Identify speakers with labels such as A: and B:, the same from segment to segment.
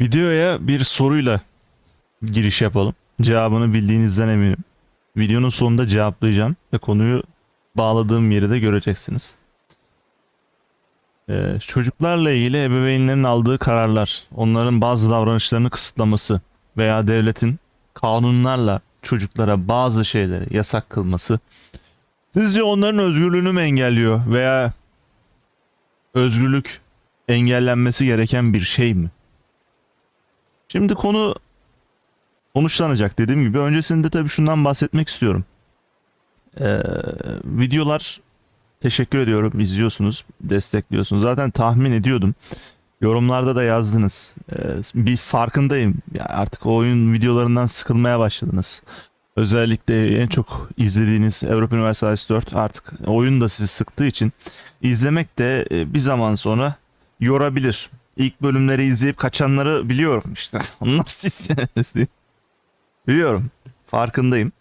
A: Videoya bir soruyla giriş yapalım. Cevabını bildiğinizden eminim. Videonun sonunda cevaplayacağım ve konuyu bağladığım yeri de göreceksiniz. Ee, çocuklarla ilgili ebeveynlerin aldığı kararlar, onların bazı davranışlarını kısıtlaması veya devletin kanunlarla çocuklara bazı şeyleri yasak kılması sizce onların özgürlüğünü mü engelliyor veya özgürlük engellenmesi gereken bir şey mi? Şimdi konu konuşlanacak dediğim gibi. Öncesinde tabii şundan bahsetmek istiyorum. Ee, videolar teşekkür ediyorum. izliyorsunuz, destekliyorsunuz. Zaten tahmin ediyordum. Yorumlarda da yazdınız. Ee, bir farkındayım. Ya artık o oyun videolarından sıkılmaya başladınız. Özellikle en çok izlediğiniz Avrupa Universalis 4 artık oyun da sizi sıktığı için izlemek de e, bir zaman sonra yorabilir. İlk bölümleri izleyip kaçanları biliyorum işte. Onlar sizsiniz diye. Biliyorum. Farkındayım.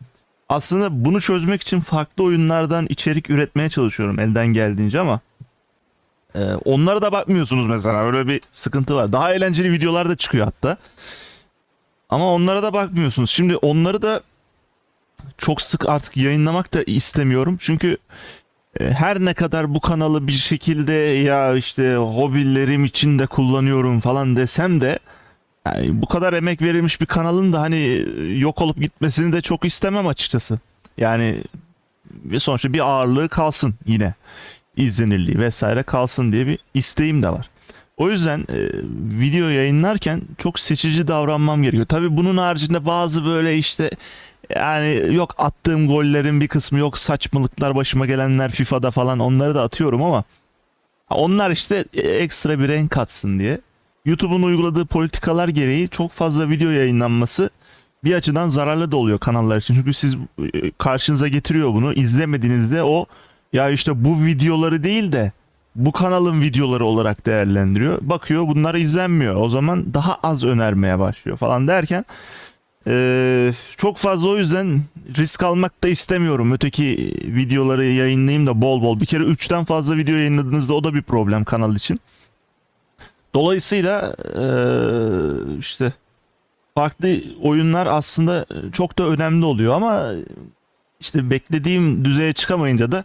A: Aslında bunu çözmek için farklı oyunlardan içerik üretmeye çalışıyorum elden geldiğince ama e, onlara da bakmıyorsunuz mesela. Öyle bir sıkıntı var. Daha eğlenceli videolar da çıkıyor hatta. Ama onlara da bakmıyorsunuz. Şimdi onları da çok sık artık yayınlamak da istemiyorum. Çünkü her ne kadar bu kanalı bir şekilde ya işte hobilerim için de kullanıyorum falan desem de yani bu kadar emek verilmiş bir kanalın da hani e, yok olup gitmesini de çok istemem açıkçası. Yani ve sonuçta bir ağırlığı kalsın yine. izlenirliği vesaire kalsın diye bir isteğim de var. O yüzden e, video yayınlarken çok seçici davranmam gerekiyor. Tabii bunun haricinde bazı böyle işte yani yok attığım gollerin bir kısmı yok saçmalıklar başıma gelenler FIFA'da falan onları da atıyorum ama onlar işte ekstra bir renk katsın diye. YouTube'un uyguladığı politikalar gereği çok fazla video yayınlanması bir açıdan zararlı da oluyor kanallar için. Çünkü siz e, karşınıza getiriyor bunu. izlemediğinizde o ya işte bu videoları değil de bu kanalın videoları olarak değerlendiriyor. Bakıyor bunlar izlenmiyor. O zaman daha az önermeye başlıyor falan derken ee, çok fazla o yüzden risk almak da istemiyorum. Öteki videoları yayınlayayım da bol bol. Bir kere 3'ten fazla video yayınladığınızda o da bir problem kanal için. Dolayısıyla ee, işte farklı oyunlar aslında çok da önemli oluyor ama işte beklediğim düzeye çıkamayınca da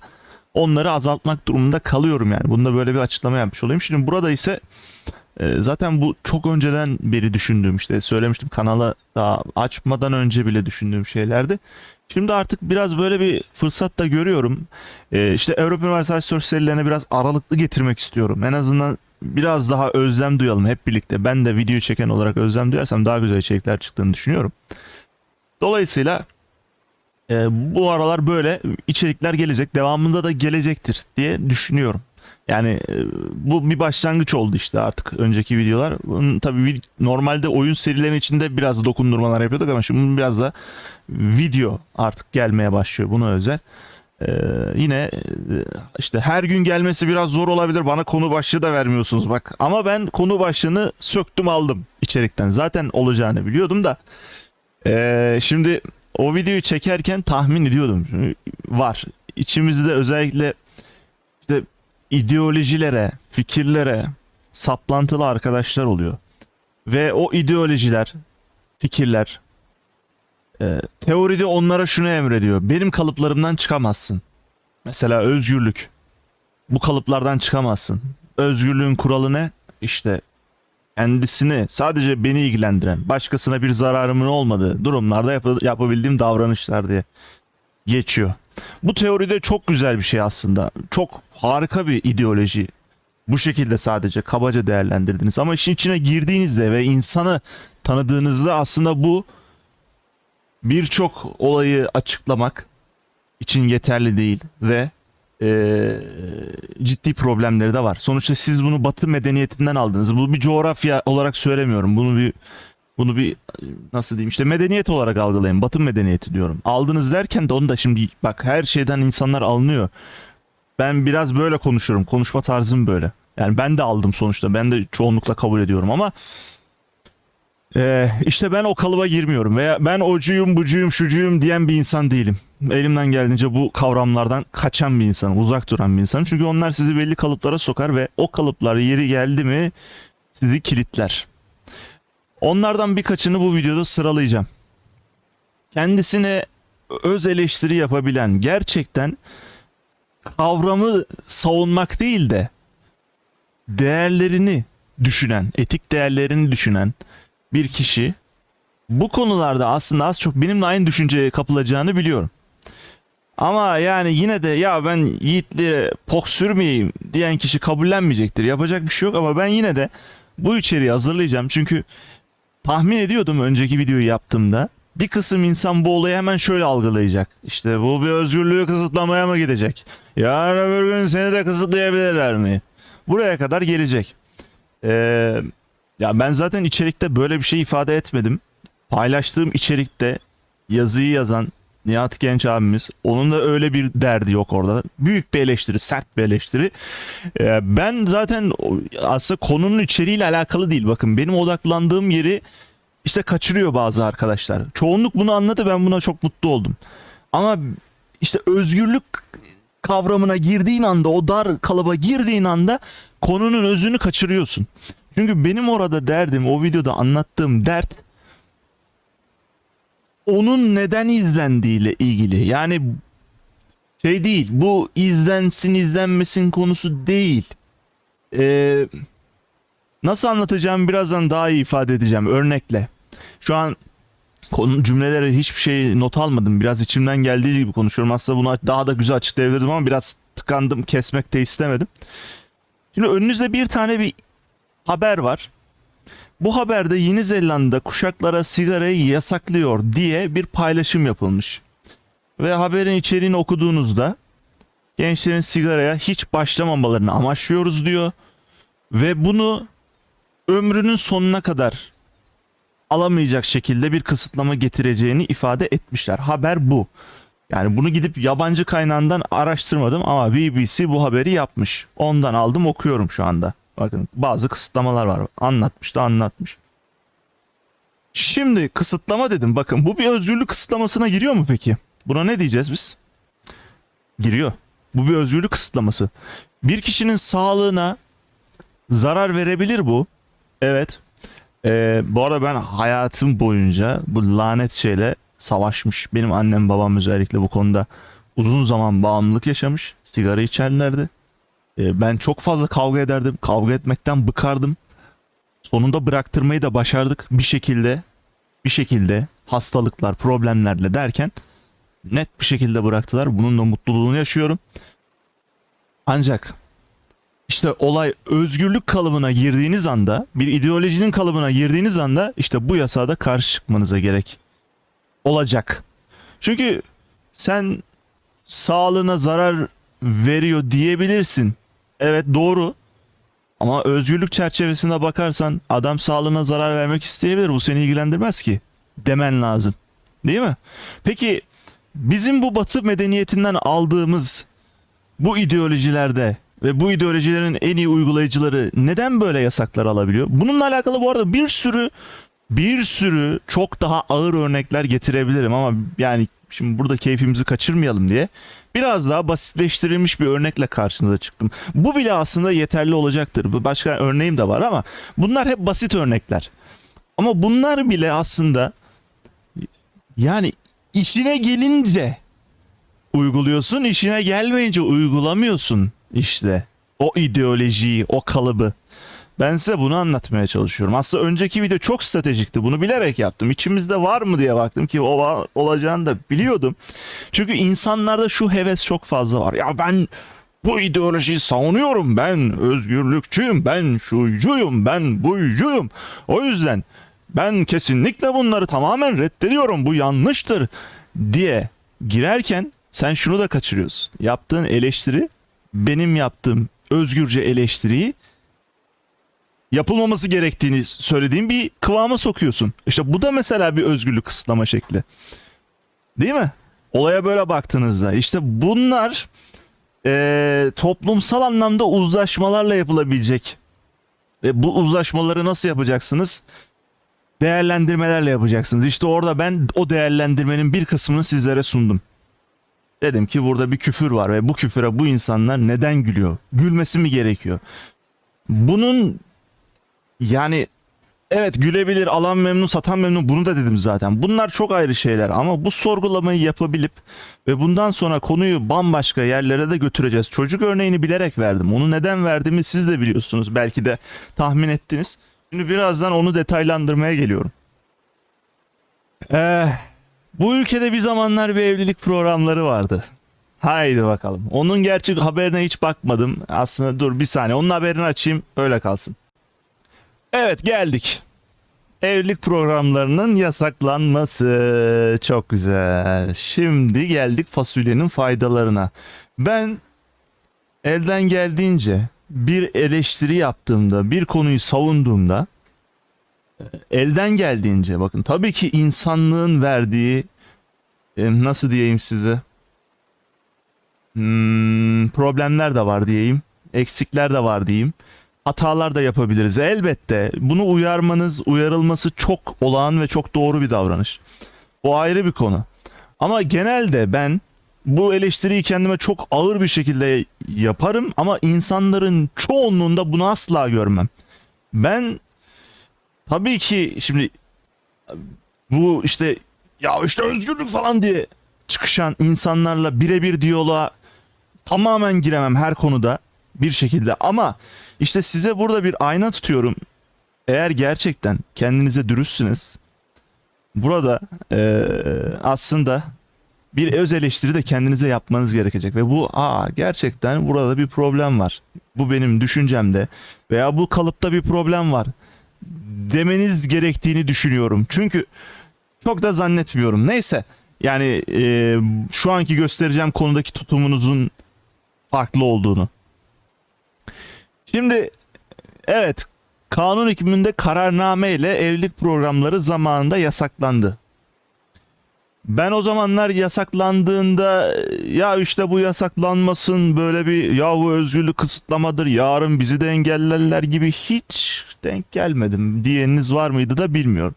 A: onları azaltmak durumunda kalıyorum yani. Bunda böyle bir açıklama yapmış olayım. Şimdi burada ise zaten bu çok önceden beri düşündüğüm işte söylemiştim kanala daha açmadan önce bile düşündüğüm şeylerdi. Şimdi artık biraz böyle bir fırsat da görüyorum. E, işte Avrupa Üniversitesi serilerine biraz aralıklı getirmek istiyorum. En azından biraz daha özlem duyalım hep birlikte. Ben de video çeken olarak özlem duyarsam daha güzel içerikler çıktığını düşünüyorum. Dolayısıyla e, bu aralar böyle içerikler gelecek. Devamında da gelecektir diye düşünüyorum. Yani e, bu bir başlangıç oldu işte artık önceki videolar. Bunun tabii normalde oyun serilerinin içinde biraz dokundurmalar yapıyorduk ama şimdi biraz da video artık gelmeye başlıyor buna özel. Ee, yine e, işte her gün gelmesi biraz zor olabilir. Bana konu başlığı da vermiyorsunuz bak. Ama ben konu başlığını söktüm aldım içerikten. Zaten olacağını biliyordum da. Ee, şimdi o videoyu çekerken tahmin ediyordum. Var. İçimizde özellikle ideolojilere, fikirlere saplantılı arkadaşlar oluyor. Ve o ideolojiler, fikirler e, teoride onlara şunu emrediyor. Benim kalıplarımdan çıkamazsın. Mesela özgürlük. Bu kalıplardan çıkamazsın. Özgürlüğün kuralı ne? İşte kendisini sadece beni ilgilendiren, başkasına bir zararımın olmadığı durumlarda yap- yapabildiğim davranışlar diye geçiyor. Bu teoride çok güzel bir şey aslında. Çok harika bir ideoloji. Bu şekilde sadece kabaca değerlendirdiniz ama işin içine girdiğinizde ve insanı tanıdığınızda aslında bu birçok olayı açıklamak için yeterli değil ve e, ciddi problemleri de var. Sonuçta siz bunu Batı medeniyetinden aldınız. Bu bir coğrafya olarak söylemiyorum. Bunu bir bunu bir nasıl diyeyim işte medeniyet olarak algılayın. Batı medeniyeti diyorum. Aldınız derken de onu da şimdi bak her şeyden insanlar alınıyor. Ben biraz böyle konuşuyorum. Konuşma tarzım böyle. Yani ben de aldım sonuçta. Ben de çoğunlukla kabul ediyorum ama ee, işte ben o kalıba girmiyorum veya ben ocuyum, bucuyum, şucuyum diyen bir insan değilim. Elimden geldiğince bu kavramlardan kaçan bir insanım, uzak duran bir insanım. Çünkü onlar sizi belli kalıplara sokar ve o kalıplar yeri geldi mi sizi kilitler. Onlardan birkaçını bu videoda sıralayacağım. Kendisine öz eleştiri yapabilen, gerçekten kavramı savunmak değil de değerlerini düşünen, etik değerlerini düşünen bir kişi bu konularda aslında az çok benimle aynı düşünceye kapılacağını biliyorum. Ama yani yine de ya ben Yiğit'le pok sürmeyeyim diyen kişi kabullenmeyecektir. Yapacak bir şey yok ama ben yine de bu içeriği hazırlayacağım. Çünkü tahmin ediyordum önceki videoyu yaptığımda. Bir kısım insan bu olayı hemen şöyle algılayacak. İşte bu bir özgürlüğü kısıtlamaya mı gidecek? Yarın öbür gün seni de kısıtlayabilirler mi? Buraya kadar gelecek. Ee, ya ben zaten içerikte böyle bir şey ifade etmedim. Paylaştığım içerikte yazıyı yazan Nihat Genç abimiz onun da öyle bir derdi yok orada. Büyük bir eleştiri, sert bir eleştiri. Ee, ben zaten aslında konunun içeriğiyle alakalı değil. Bakın benim odaklandığım yeri işte kaçırıyor bazı arkadaşlar. Çoğunluk bunu anladı ben buna çok mutlu oldum. Ama işte özgürlük kavramına girdiğin anda o dar kalıba girdiğin anda konunun özünü kaçırıyorsun. Çünkü benim orada derdim o videoda anlattığım dert onun neden izlendiğiyle ilgili. Yani şey değil bu izlensin izlenmesin konusu değil. Ee, nasıl anlatacağım birazdan daha iyi ifade edeceğim örnekle. Şu an konu cümlelere hiçbir şey not almadım. Biraz içimden geldiği gibi konuşuyorum. Aslında bunu daha da güzel açıklayabilirdim ama biraz tıkandım. Kesmek de istemedim. Şimdi önünüzde bir tane bir haber var. Bu haberde Yeni Zelanda kuşaklara sigarayı yasaklıyor diye bir paylaşım yapılmış. Ve haberin içeriğini okuduğunuzda gençlerin sigaraya hiç başlamamalarını amaçlıyoruz diyor. Ve bunu ömrünün sonuna kadar alamayacak şekilde bir kısıtlama getireceğini ifade etmişler. Haber bu. Yani bunu gidip yabancı kaynağından araştırmadım ama BBC bu haberi yapmış. Ondan aldım okuyorum şu anda. Bakın bazı kısıtlamalar var. Anlatmış da anlatmış. Şimdi kısıtlama dedim. Bakın bu bir özgürlük kısıtlamasına giriyor mu peki? Buna ne diyeceğiz biz? Giriyor. Bu bir özgürlük kısıtlaması. Bir kişinin sağlığına zarar verebilir bu. Evet. Ee, bu arada ben hayatım boyunca bu lanet şeyle savaşmış. Benim annem babam özellikle bu konuda uzun zaman bağımlılık yaşamış. Sigara içerlerdi. Ee, ben çok fazla kavga ederdim. Kavga etmekten bıkardım. Sonunda bıraktırmayı da başardık bir şekilde. Bir şekilde hastalıklar, problemlerle derken net bir şekilde bıraktılar. Bunun da mutluluğunu yaşıyorum. Ancak işte olay özgürlük kalıbına girdiğiniz anda, bir ideolojinin kalıbına girdiğiniz anda işte bu yasağa da karşı çıkmanıza gerek olacak. Çünkü sen sağlığına zarar veriyor diyebilirsin. Evet doğru. Ama özgürlük çerçevesinde bakarsan adam sağlığına zarar vermek isteyebilir. Bu seni ilgilendirmez ki. Demen lazım. Değil mi? Peki bizim bu batı medeniyetinden aldığımız bu ideolojilerde ve bu ideolojilerin en iyi uygulayıcıları neden böyle yasaklar alabiliyor? Bununla alakalı bu arada bir sürü bir sürü çok daha ağır örnekler getirebilirim ama yani şimdi burada keyfimizi kaçırmayalım diye biraz daha basitleştirilmiş bir örnekle karşınıza çıktım. Bu bile aslında yeterli olacaktır. Başka örneğim de var ama bunlar hep basit örnekler. Ama bunlar bile aslında yani işine gelince uyguluyorsun, işine gelmeyince uygulamıyorsun işte. O ideolojiyi, o kalıbı. Ben size bunu anlatmaya çalışıyorum. Aslında önceki video çok stratejikti. Bunu bilerek yaptım. İçimizde var mı diye baktım ki o var, olacağını da biliyordum. Çünkü insanlarda şu heves çok fazla var. Ya ben bu ideolojiyi savunuyorum. Ben özgürlükçüyüm. Ben şuycuyum. Ben buycuyum. O yüzden ben kesinlikle bunları tamamen reddediyorum. Bu yanlıştır diye girerken sen şunu da kaçırıyorsun. Yaptığın eleştiri benim yaptığım özgürce eleştiriyi yapılmaması gerektiğini söylediğim bir kıvama sokuyorsun. İşte bu da mesela bir özgürlük kısıtlama şekli. Değil mi? Olaya böyle baktığınızda işte bunlar eee, toplumsal anlamda uzlaşmalarla yapılabilecek. Ve bu uzlaşmaları nasıl yapacaksınız? Değerlendirmelerle yapacaksınız. İşte orada ben o değerlendirmenin bir kısmını sizlere sundum. Dedim ki burada bir küfür var ve bu küfüre bu insanlar neden gülüyor? Gülmesi mi gerekiyor? Bunun yani Evet gülebilir, alan memnun, satan memnun bunu da dedim zaten. Bunlar çok ayrı şeyler ama bu sorgulamayı yapabilip ve bundan sonra konuyu bambaşka yerlere de götüreceğiz. Çocuk örneğini bilerek verdim. Onu neden verdiğimi siz de biliyorsunuz. Belki de tahmin ettiniz. Şimdi birazdan onu detaylandırmaya geliyorum. Eh, bu ülkede bir zamanlar bir evlilik programları vardı. Haydi bakalım. Onun gerçek haberine hiç bakmadım. Aslında dur bir saniye. Onun haberini açayım. Öyle kalsın. Evet geldik. Evlilik programlarının yasaklanması. Çok güzel. Şimdi geldik fasulyenin faydalarına. Ben elden geldiğince bir eleştiri yaptığımda, bir konuyu savunduğumda elden geldiğince bakın tabii ki insanlığın verdiği e, nasıl diyeyim size Hmm, problemler de var diyeyim. Eksikler de var diyeyim. Hatalar da yapabiliriz. Elbette bunu uyarmanız, uyarılması çok olağan ve çok doğru bir davranış. O ayrı bir konu. Ama genelde ben bu eleştiriyi kendime çok ağır bir şekilde yaparım ama insanların çoğunluğunda bunu asla görmem. Ben tabii ki şimdi bu işte ya işte özgürlük falan diye çıkışan insanlarla birebir diyaloğa tamamen giremem her konuda bir şekilde ama işte size burada bir ayna tutuyorum. Eğer gerçekten kendinize dürüstsünüz burada eee, aslında bir öz eleştiri de kendinize yapmanız gerekecek ve bu aa gerçekten burada bir problem var. Bu benim düşüncemde veya bu kalıpta bir problem var demeniz gerektiğini düşünüyorum. Çünkü çok da zannetmiyorum. Neyse yani e, şu anki göstereceğim konudaki tutumunuzun farklı olduğunu. Şimdi evet kanun hükmünde kararname ile evlilik programları zamanında yasaklandı. Ben o zamanlar yasaklandığında ya işte bu yasaklanmasın böyle bir yahu özgürlük kısıtlamadır yarın bizi de engellerler gibi hiç denk gelmedim diyeniniz var mıydı da bilmiyorum.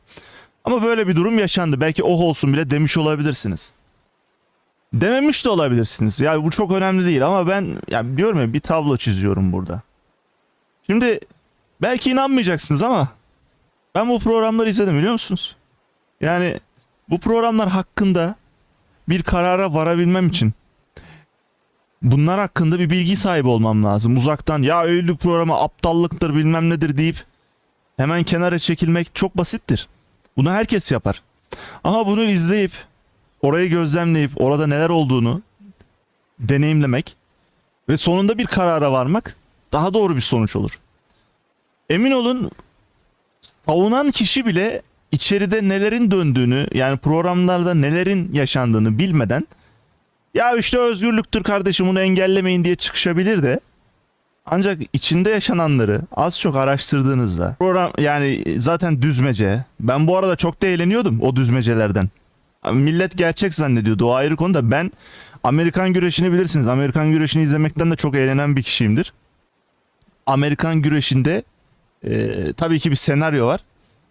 A: Ama böyle bir durum yaşandı. Belki oh olsun bile demiş olabilirsiniz. Dememiş de olabilirsiniz. Ya bu çok önemli değil ama ben ya diyorum ya bir tablo çiziyorum burada. Şimdi belki inanmayacaksınız ama ben bu programları izledim biliyor musunuz? Yani bu programlar hakkında bir karara varabilmem için bunlar hakkında bir bilgi sahibi olmam lazım. Uzaktan ya evlilik programı aptallıktır bilmem nedir deyip hemen kenara çekilmek çok basittir. Bunu herkes yapar. Ama bunu izleyip orayı gözlemleyip orada neler olduğunu deneyimlemek ve sonunda bir karara varmak daha doğru bir sonuç olur. Emin olun savunan kişi bile içeride nelerin döndüğünü yani programlarda nelerin yaşandığını bilmeden ya işte özgürlüktür kardeşim bunu engellemeyin diye çıkışabilir de ancak içinde yaşananları az çok araştırdığınızda program yani zaten düzmece. Ben bu arada çok da eğleniyordum o düzmecelerden. Millet gerçek zannediyordu o ayrı konu da ben Amerikan güreşini bilirsiniz. Amerikan güreşini izlemekten de çok eğlenen bir kişiyimdir. Amerikan güreşinde e, tabii ki bir senaryo var.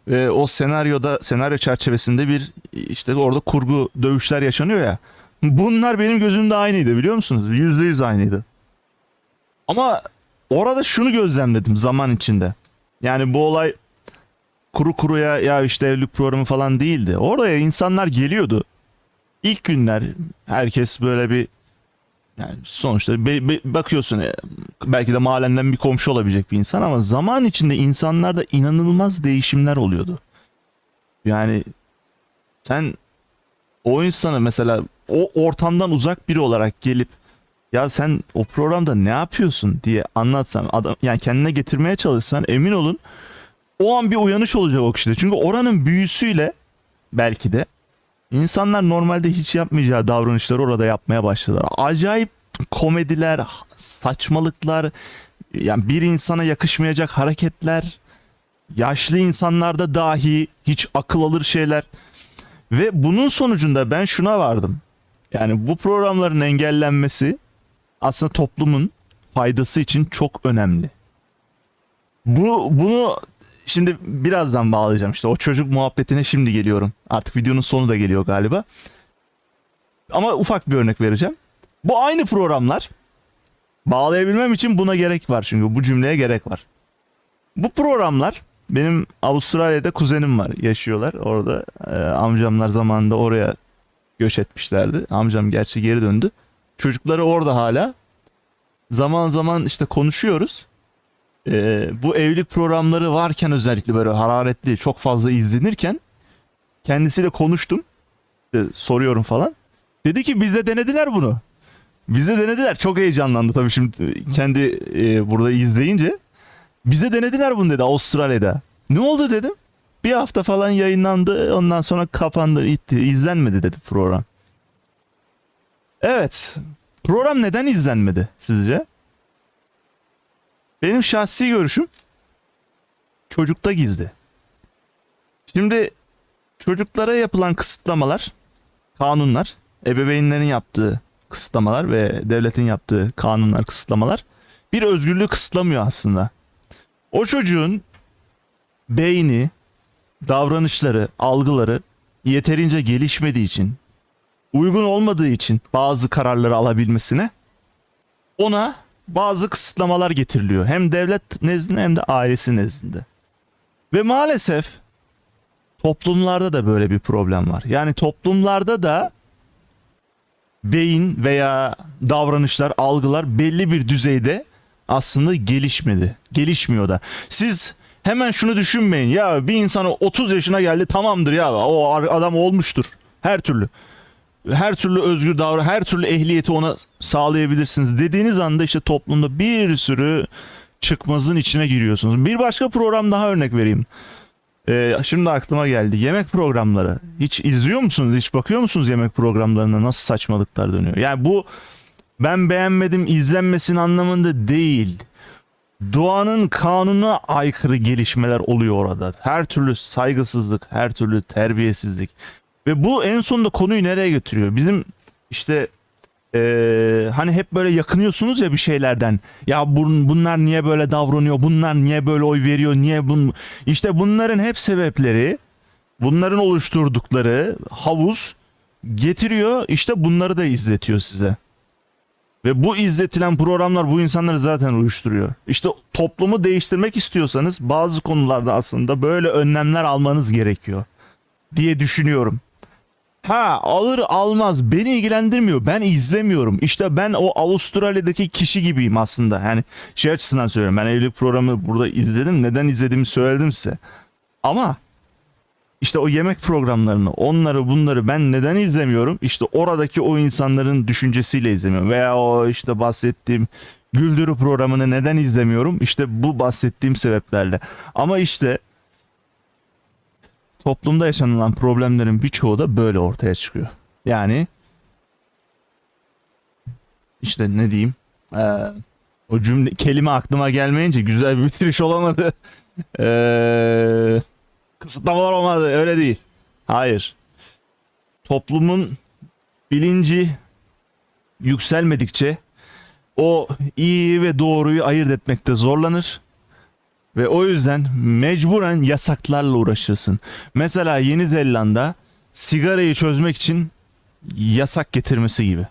A: Ve o senaryoda senaryo çerçevesinde bir işte orada kurgu dövüşler yaşanıyor ya. Bunlar benim gözümde aynıydı biliyor musunuz? Yüzde yüz aynıydı. Ama orada şunu gözlemledim zaman içinde. Yani bu olay kuru kuruya ya işte evlilik programı falan değildi. Oraya insanlar geliyordu. İlk günler herkes böyle bir yani sonuçta be- be- bakıyorsun e, belki de mahallenden bir komşu olabilecek bir insan ama zaman içinde insanlarda inanılmaz değişimler oluyordu. Yani sen o insanı mesela o ortamdan uzak biri olarak gelip ya sen o programda ne yapıyorsun diye anlatsan adam yani kendine getirmeye çalışsan emin olun o an bir uyanış olacak o kişide. Çünkü oranın büyüsüyle belki de insanlar normalde hiç yapmayacağı davranışları orada yapmaya başladılar. Acayip komediler, saçmalıklar, yani bir insana yakışmayacak hareketler, yaşlı insanlarda dahi hiç akıl alır şeyler. Ve bunun sonucunda ben şuna vardım. Yani bu programların engellenmesi aslında toplumun faydası için çok önemli. Bu bunu şimdi birazdan bağlayacağım işte o çocuk muhabbetine şimdi geliyorum. Artık videonun sonu da geliyor galiba. Ama ufak bir örnek vereceğim. Bu aynı programlar bağlayabilmem için buna gerek var çünkü bu cümleye gerek var. Bu programlar Benim Avustralya'da kuzenim var. Yaşıyorlar orada. Ee, amcamlar zamanında oraya göç etmişlerdi. Amcam gerçi geri döndü. Çocukları orada hala. Zaman zaman işte konuşuyoruz. Ee, bu evlilik programları varken özellikle böyle hararetli çok fazla izlenirken kendisiyle konuştum. İşte soruyorum falan. Dedi ki bizde denediler bunu. Bizde denediler. Çok heyecanlandı tabii şimdi kendi e, burada izleyince. Bize denediler bunu dedi Avustralya'da. Ne oldu dedim. Bir hafta falan yayınlandı. Ondan sonra kapandı, gitti. İzlenmedi dedi program. Evet. Program neden izlenmedi sizce? Benim şahsi görüşüm çocukta gizli. Şimdi çocuklara yapılan kısıtlamalar, kanunlar, ebeveynlerin yaptığı kısıtlamalar ve devletin yaptığı kanunlar, kısıtlamalar bir özgürlüğü kısıtlamıyor aslında. O çocuğun beyni, davranışları, algıları yeterince gelişmediği için, uygun olmadığı için bazı kararları alabilmesine ona bazı kısıtlamalar getiriliyor. Hem devlet nezdinde hem de ailesi nezdinde. Ve maalesef toplumlarda da böyle bir problem var. Yani toplumlarda da beyin veya davranışlar, algılar belli bir düzeyde aslında gelişmedi. Gelişmiyor da. Siz hemen şunu düşünmeyin. Ya bir insana 30 yaşına geldi tamamdır ya o adam olmuştur. Her türlü. Her türlü özgür davran, her türlü ehliyeti ona sağlayabilirsiniz dediğiniz anda işte toplumda bir sürü çıkmazın içine giriyorsunuz. Bir başka program daha örnek vereyim. Ee, şimdi aklıma geldi. Yemek programları. Hiç izliyor musunuz? Hiç bakıyor musunuz yemek programlarına nasıl saçmalıklar dönüyor? Yani bu ben beğenmedim izlenmesin anlamında değil. Doğanın kanuna aykırı gelişmeler oluyor orada. Her türlü saygısızlık, her türlü terbiyesizlik. Ve bu en sonunda konuyu nereye götürüyor? Bizim işte eee, hani hep böyle yakınıyorsunuz ya bir şeylerden. Ya bun- bunlar niye böyle davranıyor? Bunlar niye böyle oy veriyor? Niye bun İşte bunların hep sebepleri bunların oluşturdukları havuz getiriyor işte bunları da izletiyor size. Ve bu izletilen programlar bu insanları zaten uyuşturuyor. İşte toplumu değiştirmek istiyorsanız bazı konularda aslında böyle önlemler almanız gerekiyor diye düşünüyorum. Ha alır almaz beni ilgilendirmiyor. Ben izlemiyorum. İşte ben o Avustralya'daki kişi gibiyim aslında. Yani şey açısından söylüyorum. Ben evlilik programı burada izledim. Neden izlediğimi söyledim size. Ama işte o yemek programlarını, onları bunları ben neden izlemiyorum? İşte oradaki o insanların düşüncesiyle izlemiyorum. Veya o işte bahsettiğim güldürü programını neden izlemiyorum? İşte bu bahsettiğim sebeplerle. Ama işte toplumda yaşanılan problemlerin birçoğu da böyle ortaya çıkıyor. Yani işte ne diyeyim? Ee, o cümle kelime aklıma gelmeyince güzel bir bitiriş olamadı. Ee, kısıtlamalar olmadı öyle değil. Hayır. Toplumun bilinci yükselmedikçe o iyi ve doğruyu ayırt etmekte zorlanır. Ve o yüzden mecburen yasaklarla uğraşırsın. Mesela Yeni Zelanda sigarayı çözmek için yasak getirmesi gibi.